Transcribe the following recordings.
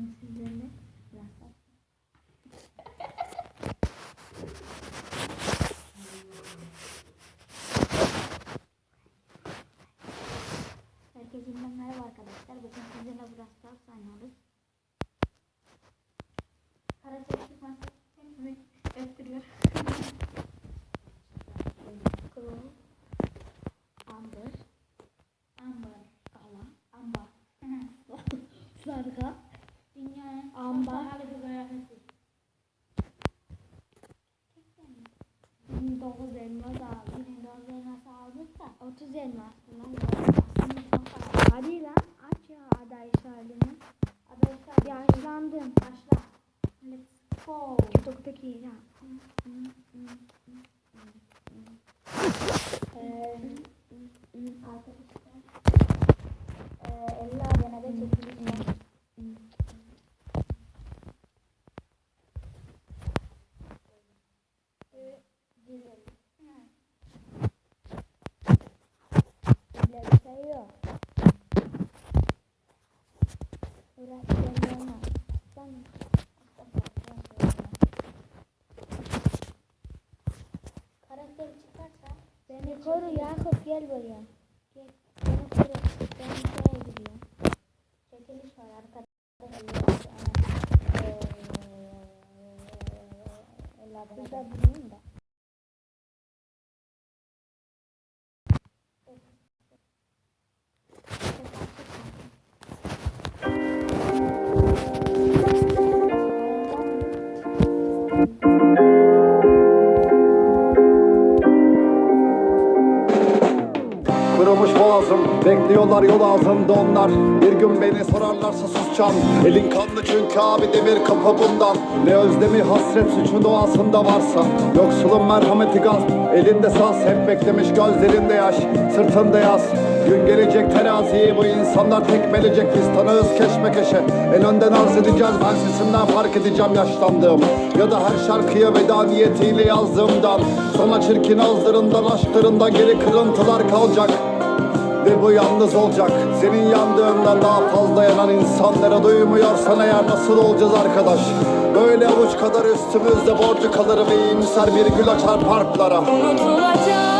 Bugün sizlerle rastlar. Herkese merhaba arkadaşlar. Bugün sizlerle bu rastlar oynuyoruz. Yaşlandım. başla. Let's go. TikTok'taki ya. Ee, arkadaşlar ee, 50 abonede çekiliş var. Ee, güzel. Öyle bir şey yok. Uğraşacağım ama. Sen Karakteri çıkarsa beni koru Yakup gel buraya. Kırılmış boğazım Bekliyorlar yol ağzında onlar. Bir gün beni sorarlarsa susacağım. Elin kanlı çünkü abi demir kapı bundan. Ne özlemi hasret suçu doğasında varsa. Yoksulun merhameti gaz Elinde saz. Hep beklemiş gözlerinde yaş Sırtında yaz Gün gelecek teraziyi bu insanlar tekmelecek. Biz tanığız keşmekeşe En önden arz edeceğiz. Ben sesimden fark edeceğim yaşlandığım Ya da her şarkıya veda niyetiyle yazdığımdan. Sana çirkin ağızlarından aşklarından geri kırıntılar kalacak. Ve bu yalnız olacak. Senin yandığından daha fazla yanan insanlara duymuyorsan eğer nasıl olacağız arkadaş? Böyle avuç kadar üstümüzde borcu kalır ve iyimser bir gül açar parklara. Unutulacak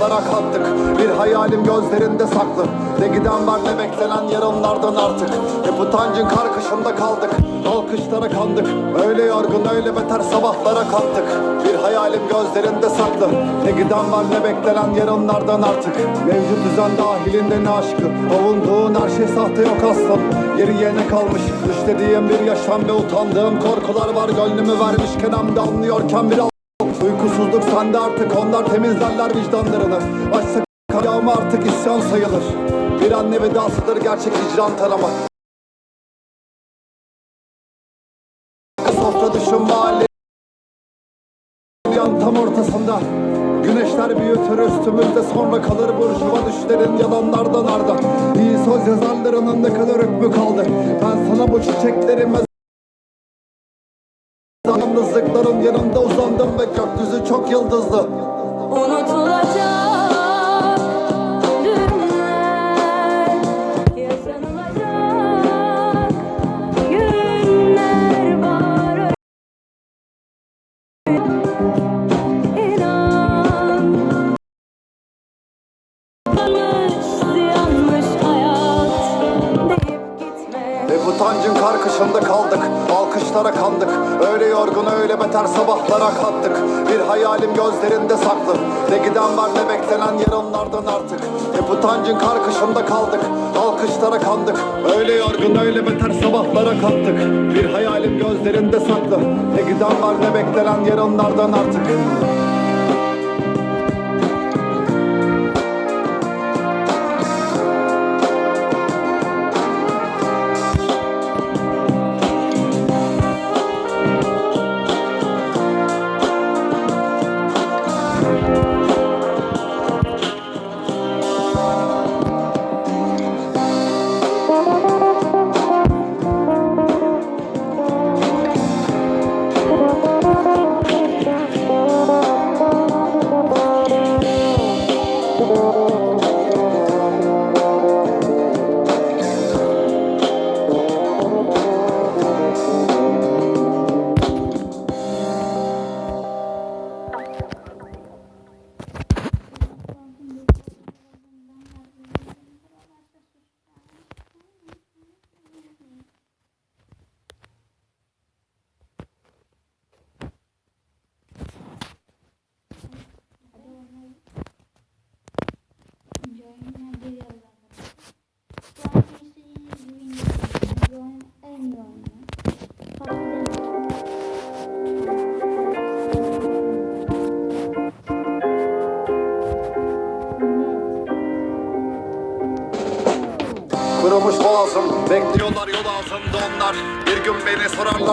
sabahlara kalktık Bir hayalim gözlerinde saklı. Ne giden var ne beklenen yarınlardan artık. Hep utancın karkışında kaldık. Alkışlara kandık. Öyle yorgun öyle beter sabahlara kalktık Bir hayalim gözlerinde saklı. Ne giden var ne beklenen yarınlardan artık. Mevcut düzen dahilinde ne aşkı? Avunduğun her şey sahte yok aslan. Geriye ne kalmış. Düşlediğim bir yaşam ve utandığım korkular var. Gönlümü vermişken hem de anlıyorken biraz Uykusuzluk sende artık onlar temizlerler vicdanlarını Açsa yağma artık isyan sayılır. Bir anne vedasıdır gerçek hicran taramak. Sofra düşün mahalle. Yan tam ortasında. Güneşler büyütür üstümüzde sonra kalır burjuva düşlerin yalanlardan arda. İyi söz yazarlarının ne kadar hükmü kaldı. Ben sana bu çiçeklerime Yalnızlıkların yanında uzandım ve gökyüzü çok yıldızlı. Unutulacak bu tancın karkışında kaldık. Alkışlara kandık. Öyle yorgun öyle beter sabahlara kattık. Bir hayalim gözlerinde saklı. Ne giden var ne beklenen yarınlardan artık. Ve bu tancın karkışında kaldık. Alkışlara kandık. Öyle yorgun öyle beter sabahlara kattık. Bir hayalim gözlerinde saklı. Ne giden var ne beklenen yarınlardan artık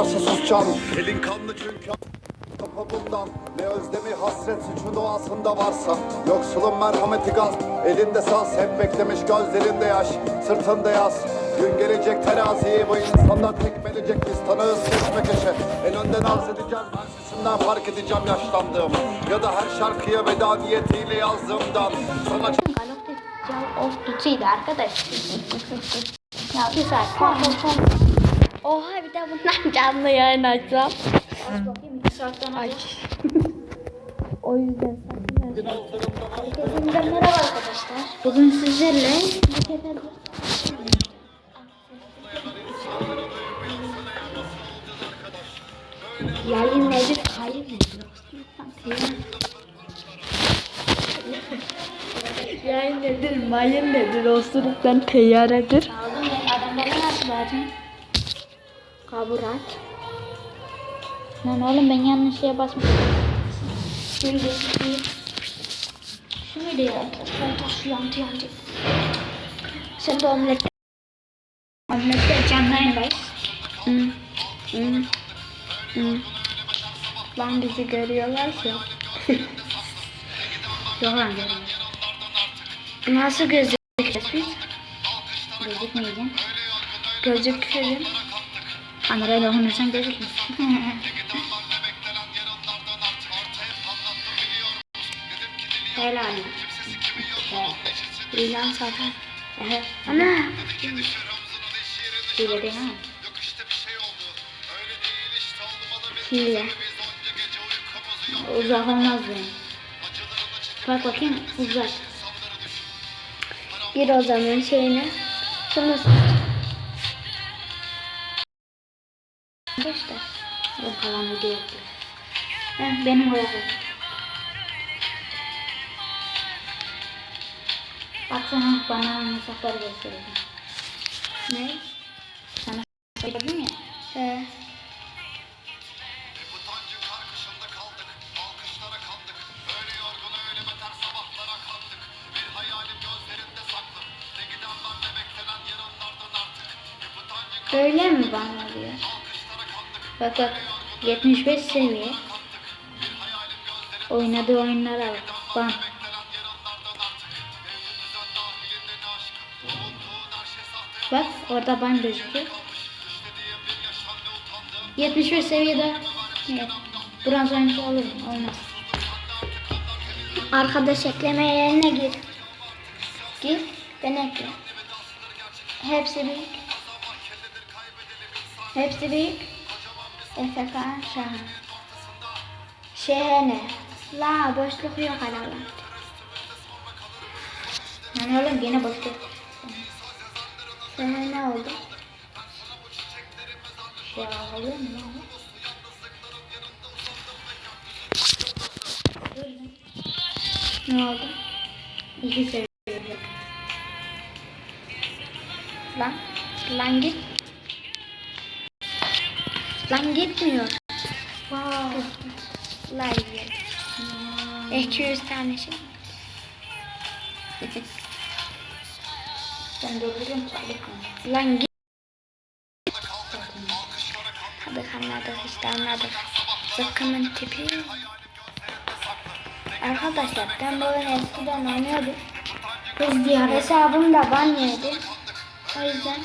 sorarlarsa susacağım? Elin kanlı çünkü Kapımdan ne özlemi hasret suçu doğasında varsa. Yoksulun merhameti gaz Elinde saz hep beklemiş gözlerinde yaş Sırtında yaz. Gün gelecek teraziyi bu insanlar tekmelecek Biz tanığız keşmekeşe En önden arz edeceğim Ben sesimden fark edeceğim yaşlandığım Ya da her şarkıya veda niyetiyle yazdığımdan Sana of Duty'ydi arkadaş. ya kontrol Oha bir de bundan canlı yayın açsam. Aç bakayım iki saatten aç. o yüzden Herkese merhaba arkadaşlar. Bugün sizlerle Yayın nedir? Hayır nedir? Yayın nedir, mayın nedir, osuruktan teyyaredir. Kaburat. Lan oğlum ben yanlış şeye basmışım. Bir Şu muydu ya? Koltuğu şu yantı yantı. Sen de omlet. Omlette canlayındayız. Hmm. Hmm. Hmm. Lan bizi görüyorlar ki. Yok lan görmüyorum. Nasıl gözükeceğiz biz? Gözükmeyeceğim. Gözükürüm. Kameraya dokunursan gözükmüyor. Helal. İlan satar. Ana. Hile değil mi? Hile. Uzak olmaz benim. Bak bakayım uzak. Gir o zaman şeyine. Şunu İşte. O kalan video yok. Heh, benim oyakım. Baksana bana mesajlar göstereyim. ne? Sana söyledim ya. He. Öyle mi bana oluyor? Bak bak 75 seviye. Oynadığı oyunlara bak. Ban. Bak orada ban gözüküyor. 75 seviyede Evet. Bronz oyuncu olur? Olmaz. Arkadaş ekleme yerine gir. Gir. Ben ekle. Hepsi büyük. Hepsi büyük. Efekan Şahan. Şehene. La boşluk yok hala. Yani oğlum gene boşluk. Şehene ne oldu? Şey olur mu? Ne oldu? İki seviyorum. Lan, lan git. Lan gitmiyor. Wow. Lan git. 200 tane şey. Ben durduruyorum çalışma. Lan git. Hadi anladık işte anladık. Zıkkımın tipi. Arkadaşlar ben oyunu eskiden oynuyordum. Kız diyor hesabım da ban yedi. O yüzden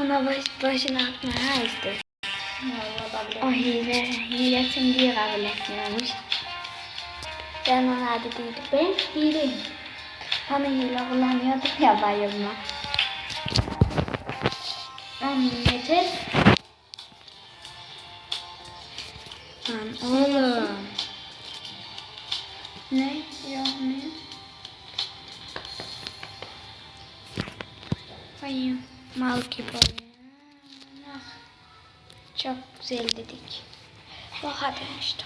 Ona baş, başına atmaya istedim. O hile, hilesin diye kabul etmiyormuş. Ben ona değilim. Ben hileyim. Hani hile kullanıyordum ya bayılma. Ben yeter. Lan mal gibi Çok güzel dedik. Kadar işte.